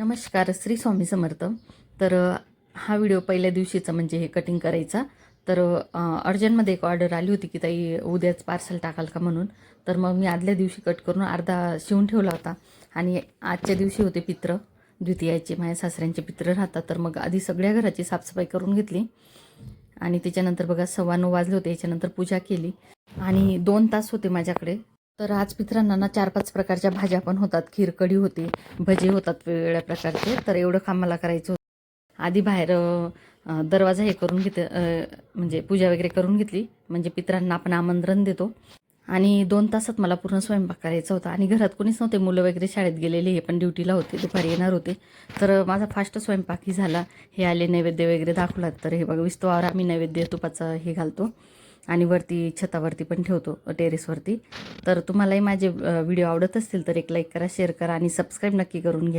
नमस्कार श्री स्वामी समर्थ. तर हा व्हिडिओ पहिल्या दिवशीचा म्हणजे हे कटिंग करायचा. तर अर्जंटमध्ये एक ऑर्डर आली होती की ताई उद्याच पार्सल टाकाल का म्हणून. तर मग मी आदल्या दिवशी कट करून अर्धा शिवून ठेवला होता. आणि आजच्या दिवशी होते पित्र द्वितीयाचे माझ्या सासऱ्यांचे पित्र राहतात. तर मग आधी सगळ्या घराची साफसफाई करून घेतली. आणि त्याच्यानंतर बघा सव्वा नऊ वाजले होते याच्यानंतर पूजा केली. आणि दोन तास होते माझ्याकडे. तर आज मित्रांना ना चार पाच प्रकारच्या भाज्या पण होतात. खीरकडी होती भजे होतात वेगवेगळ्या प्रकारचे. तर एवढं काम मला करायचं होतं. आधी बाहेर दरवाजा हे करून घेते म्हणजे पूजा वगैरे करून घेतली. म्हणजे पित्रांना आपण आमंत्रण देतो. आणि दोन तासात मला पूर्ण स्वयंपाक करायचा होता. आणि घरात कोणीच नव्हते. मुलं वगैरे शाळेत गेलेले हे पण ड्युटीला होते. दुपारी येणार होते. तर माझा फास्ट स्वयंपाकही झाला. हे आले नैवेद्य वगैरे दाखवलात. तर हे बघा विस्तवावर आम्ही नैवेद्य तुपाचं हे घालतो. आणि वरती छतावरती पण ठेवतो टेरेसवरती तर तुम्हालाही माझे व्हिडिओ आवडत असतील तर एक लाईक करा शेअर करा आणि सबस्क्राईब नक्की करून घ्या.